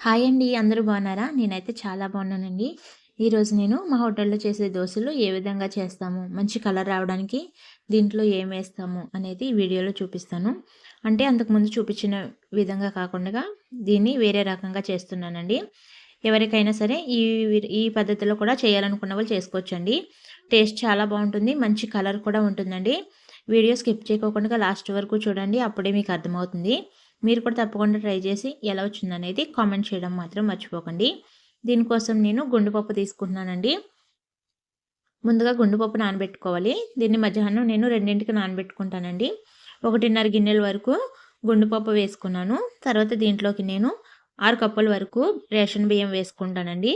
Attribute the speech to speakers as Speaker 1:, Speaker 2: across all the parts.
Speaker 1: Hi అండి అందరూ బాగున్నారా? నేనైతే చాలా బాగున్నానండి. ఈరోజు నేను మా హోటల్లో చేసే దోశలు ఏ విధంగా చేస్తాము మంచి కలర్ రావడానికి దీంట్లో ఏం వేస్తాము అనేది వీడియోలో చూపిస్తాను. అంటే అంతకుముందు చూపించిన విధంగా కాకుండా దీన్ని వేరే రకంగా చేస్తున్నానండి. ఎవరికైనా సరే ఈ ఈ పద్ధతిలో కూడా చేయాలనుకున్న వాళ్ళు చేసుకోవచ్చండి. టేస్ట్ చాలా బాగుంటుంది మంచి కలర్ కూడా ఉంటుందండి. వీడియో స్కిప్ చేయకోకుండా లాస్ట్ వరకు చూడండి అప్పుడే మీకు అర్థమవుతుంది. మీరు కూడా తప్పకుండా ట్రై చేసి ఎలా వచ్చిందనేది కామెంట్ చేయడం మాత్రం మర్చిపోకండి. దీనికోసం నేను గుండుపప్పు తీసుకుంటున్నానండి. ముందుగా గుండుపప్పు నానబెట్టుకోవాలి. దీన్ని మధ్యాహ్నం నేను రెండింటికి నానబెట్టుకుంటానండి. ఒకటిన్నర గిన్నెల వరకు గుండుపప్పు వేసుకున్నాను. తర్వాత దీంట్లోకి నేను ఆరు కప్పుల వరకు రేషన్ బియ్యం వేసుకుంటానండి.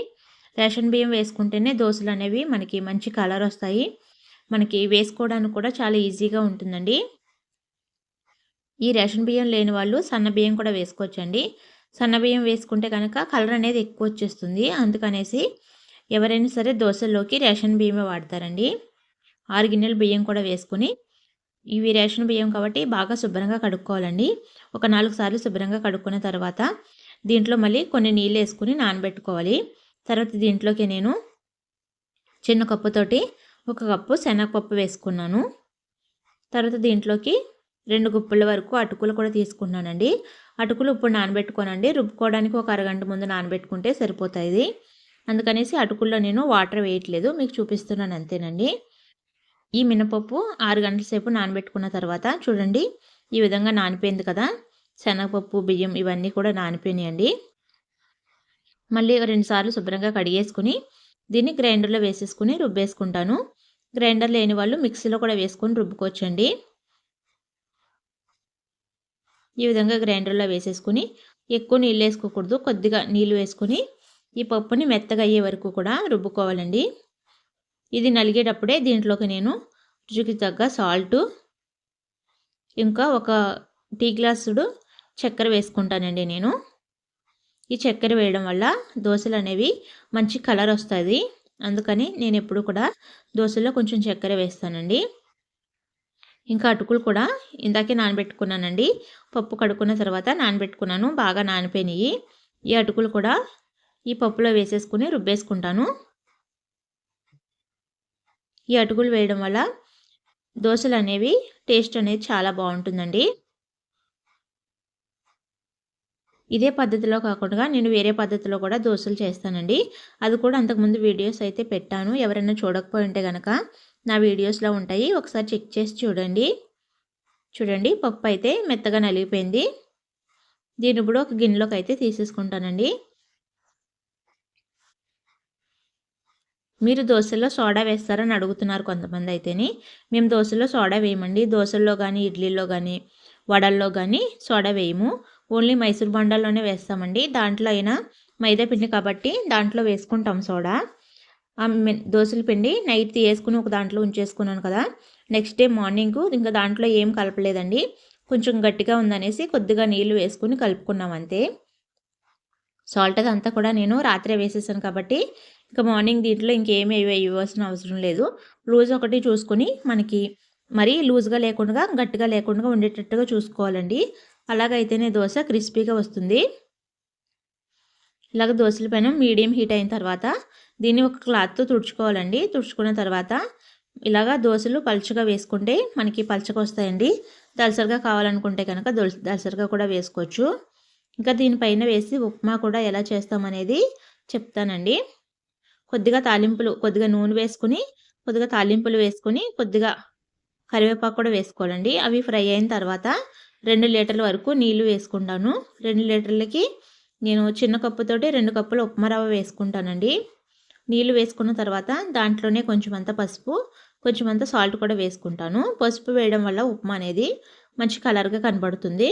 Speaker 1: రేషన్ బియ్యం వేసుకుంటేనే దోశలు అనేవి మనకి మంచి కలర్ వస్తాయి. మనకి వేసుకోవడానికి కూడా చాలా ఈజీగా ఉంటుందండి. ఈ రేషన్ బియ్యం లేని వాళ్ళు సన్న బియ్యం కూడా వేసుకోవచ్చండి. సన్న బియ్యం వేసుకుంటే కనుక కలర్ అనేది ఎక్కువ వచ్చేస్తుంది. అందుకనేసి ఎవరైనా సరే దోశల్లోకి రేషన్ బియ్యమే వాడతారండి. ఆరు గిన్నెల బియ్యం కూడా వేసుకుని ఇవి రేషన్ బియ్యం కాబట్టి బాగా శుభ్రంగా కడుక్కోవాలండి. ఒక నాలుగు సార్లు శుభ్రంగా కడుక్కున్న తర్వాత దీంట్లో మళ్ళీ కొన్ని నీళ్ళు వేసుకుని నానబెట్టుకోవాలి. తర్వాత దీంట్లోకి నేను చిన్న కప్పుతోటి ఒక కప్పు శనగపప్పు వేసుకున్నాను. తర్వాత దీంట్లోకి రెండు గుప్పుల వరకు అటుకులు కూడా తీసుకున్నానండి. అటుకులు ఇప్పుడు నానబెట్టుకోనండి. రుబ్బుకోవడానికి ఒక అరగంట ముందు నానబెట్టుకుంటే సరిపోతుంది అందుకనేసి అటుకుల్లో నేను వాటర్ వేయట్లేదు. మీకు చూపిస్తున్నాను అంతేనండి. ఈ మినపప్పు ఆరు గంటల సేపు నానబెట్టుకున్న తర్వాత చూడండి ఈ విధంగా నానిపోయింది కదా. శనగపప్పు బియ్యం ఇవన్నీ కూడా నానిపోయినాయండి. మళ్ళీ రెండుసార్లు శుభ్రంగా కడిగేసుకుని దీన్ని గ్రైండర్లో వేసేసుకుని రుబ్బేసుకుంటాను. గ్రైండర్ లేని వాళ్ళు మిక్సీలో కూడా వేసుకొని రుబ్బుకోవచ్చండి. ఈ విధంగా గ్రైండర్లో వేసేసుకుని ఎక్కువ నీళ్ళు వేసుకోకూడదు. కొద్దిగా నీళ్ళు వేసుకుని ఈ పప్పుని మెత్తగా అయ్యే వరకు కూడా రుబ్బుకోవాలండి. ఇది నలిగేటప్పుడే దీంట్లోకి నేను రుచికి తగ్గ సాల్టు ఇంకా ఒక టీ గ్లాసుడు చక్కెర వేసుకుంటానండి నేను. ఈ చక్కెర వేయడం వల్ల దోశలు అనేవి మంచి కలర్ వస్తుంది అందుకని నేను ఎప్పుడు కూడా దోశలో కొంచెం చక్కెర వేస్తానండి. ఇంకా అటుకులు కూడా ఇందాకే నానబెట్టుకున్నానండి. పప్పు కడుక్కున్న తర్వాత నానబెట్టుకున్నాను. బాగా నానిపోయినాయి. ఈ అటుకులు కూడా ఈ పప్పులో వేసేసుకుని రుబ్బేసుకుంటాను. ఈ అటుకులు వేయడం వల్ల దోశలు అనేవి టేస్ట్ అనేది చాలా బాగుంటుందండి. ఇదే పద్ధతిలో కాకుండా నేను వేరే పద్ధతిలో కూడా దోశలు చేస్తానండి. అది కూడా అంతకుముందు వీడియోస్ అయితే పెట్టాను. ఎవరైనా చూడకపోయి ఉంటే కనుక నా వీడియోస్లో ఉంటాయి. ఒకసారి చెక్ చేసి చూడండి. చూడండి పప్పు అయితే మెత్తగా నలిగిపోయింది. దీన్ని ఇప్పుడు ఒక గిన్నెలోకి అయితే తీసేసుకుంటానండి. మీరు దోశల్లో సోడా వేస్తారని అడుగుతున్నారు కొంతమంది అయితేని. మేము దోశల్లో సోడా వేయమండి. దోశల్లో కానీ ఇడ్లీలో కానీ వడల్లో కానీ సోడా వేయము. ఓన్లీ మైసూర్ బండాల్లోనే వేస్తామండి. దాంట్లో అయినా మైదా పిండి కాబట్టి దాంట్లో వేసుకుంటాం సోడా. దోశల పిండి నైట్ వేసుకుని ఒక దాంట్లో ఉంచేసుకున్నాను కదా. నెక్స్ట్ డే మార్నింగ్ ఇంకా దాంట్లో ఏం కలపలేదండి. కొంచెం గట్టిగా ఉందనేసి కొద్దిగా నీళ్ళు వేసుకుని కలుపుకున్నాం అంతే. సాల్ట్ అంతా కూడా నేను రాత్రే వేసేసాను కాబట్టి ఇంకా మార్నింగ్ దీంట్లో ఇంకేమి ఇవ్వాల్సిన అవసరం లేదు. లూజ్ ఒకటి చూసుకొని మనకి మరీ లూజ్గా లేకుండా గట్టిగా లేకుండా ఉండేటట్టుగా చూసుకోవాలండి. అలాగైతేనే దోశ క్రిస్పీగా వస్తుంది. ఇలాగ దోశల పైన మీడియం హీట్ అయిన తర్వాత దీన్ని ఒక క్లాత్తో తుడుచుకోవాలండి. తుడుచుకున్న తర్వాత ఇలాగా దోశలు పలుచగా వేసుకుంటే మనకి పలుచగా వస్తాయండి. దలసరిగా కావాలనుకుంటే కనుక దలసరిగా కూడా వేసుకోవచ్చు. ఇంకా దీనిపైన వేసి ఉప్మా కూడా ఎలా చేస్తామనేది చెప్తానండి. కొద్దిగా తాలింపులు కొద్దిగా నూనె వేసుకుని కొద్దిగా తాలింపులు వేసుకుని కొద్దిగా కరివేపాకు కూడా వేసుకోవాలండి. అవి ఫ్రై అయిన తర్వాత రెండు లీటర్ల వరకు నీళ్ళు వేసుకుంటాను. రెండు లీటర్లకి నేను చిన్న కప్పుతోటి రెండు కప్పులు ఉప్మా రవ్వ వేసుకుంటానండి. నీళ్ళు వేసుకున్న తర్వాత దాంట్లోనే కొంచెం అంత పసుపు కొంచెం అంత సాల్ట్ కూడా వేసుకుంటాను. పసుపు వేయడం వల్ల ఉప్మా అనేది మంచి కలర్గా కనబడుతుంది.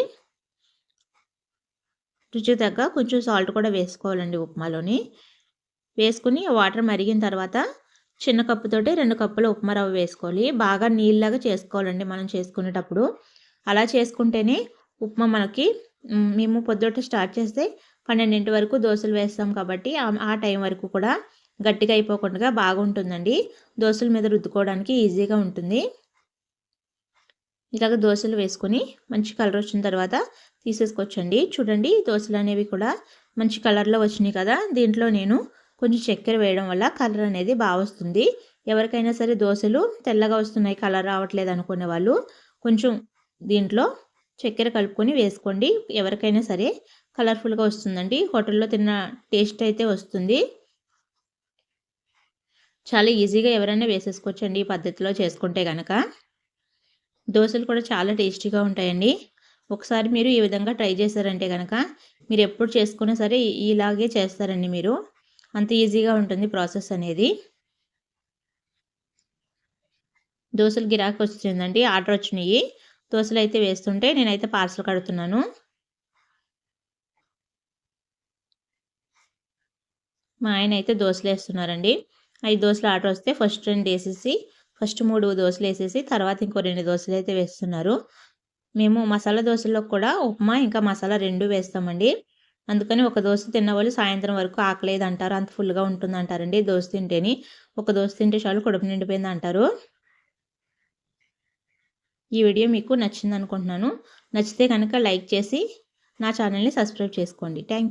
Speaker 1: రుచి తగ్గ కొంచెం సాల్ట్ కూడా వేసుకోవాలండి ఉప్మాలోని. వేసుకుని వాటర్ మరిగిన తర్వాత చిన్న కప్పుతోటి రెండు కప్పులు ఉప్మా రవ్వ వేసుకోవాలి. బాగా నీళ్ళలాగా చేసుకోవాలండి మనం చేసుకునేటప్పుడు. అలా చేసుకుంటేనే ఉప్మా మనకి మేము పొద్దుట స్టార్ట్ చేస్తే పన్నెండింటి వరకు దోశలు వేస్తాం కాబట్టి ఆ టైం వరకు కూడా గట్టిగా అయిపోకుండా బాగుంటుందండి. దోశల మీద రుద్దుకోవడానికి ఈజీగా ఉంటుంది. ఇలాగ దోశలు వేసుకొని మంచి కలర్ వచ్చిన తర్వాత తీసేసుకొచ్చండి చూడండి దోశలు అనేవి కూడా మంచి కలర్లో వచ్చినాయి కదా. దీంట్లో నేను కొంచెం చక్కెర వేయడం వల్ల కలర్ అనేది బాగా వస్తుంది. ఎవరికైనా సరే దోశలు తెల్లగా వస్తున్నాయి కలర్ రావట్లేదు అనుకునే వాళ్ళు కొంచెం దీంట్లో చక్కెర కలుపుకొని వేసుకోండి. ఎవరికైనా సరే కలర్ఫుల్గా వస్తుందండి. హోటల్లో తిన్న టేస్ట్ అయితే వస్తుంది. చాలా ఈజీగా ఎవరైనా వేసేసుకోవచ్చండి ఈ పద్ధతిలో చేసుకుంటే కనుక దోశలు కూడా చాలా టేస్టీగా ఉంటాయండి. ఒకసారి మీరు ఈ విధంగా ట్రై చేశారంటే కనుక మీరు ఎప్పుడు చేసుకున్నా సరే ఇలాగే చేస్తారండి మీరు. అంత ఈజీగా ఉంటుంది ప్రాసెస్ అనేది. దోశలు గిరాకీ వచ్చిందండి ఆర్డర్ వచ్చినాయి. దోశలు అయితే వేస్తుంటే నేనైతే పార్సల్ కడుతున్నాను. మా ఆయన అయితే దోశలు వేస్తున్నారండి. ఐదు దోశలు ఆర్డర్ వస్తే ఫస్ట్ రెండు వేసేసి ఫస్ట్ మూడు దోశలు వేసేసి తర్వాత ఇంకో రెండు దోశలు అయితే వేస్తున్నారు. మేము మసాలా దోశల్లో కూడా ఉప్మా ఇంకా మసాలా రెండు వేస్తామండి. అందుకని ఒక దోశ తిన్నవాళ్ళు సాయంత్రం వరకు ఆకలేదు అంటారు అంత ఫుల్గా ఉంటుంది అంటారండి దోశ తింటేని. ఒక దోశ తింటే చాలు కడుపు నిండిపోయింది అంటారు. ఈ వీడియో మీకు నచ్చింది అనుకుంటున్నాను. నచ్చితే కనుక లైక్ చేసి నా ఛానల్ని సబ్స్క్రైబ్ చేసుకోండి. థ్యాంక్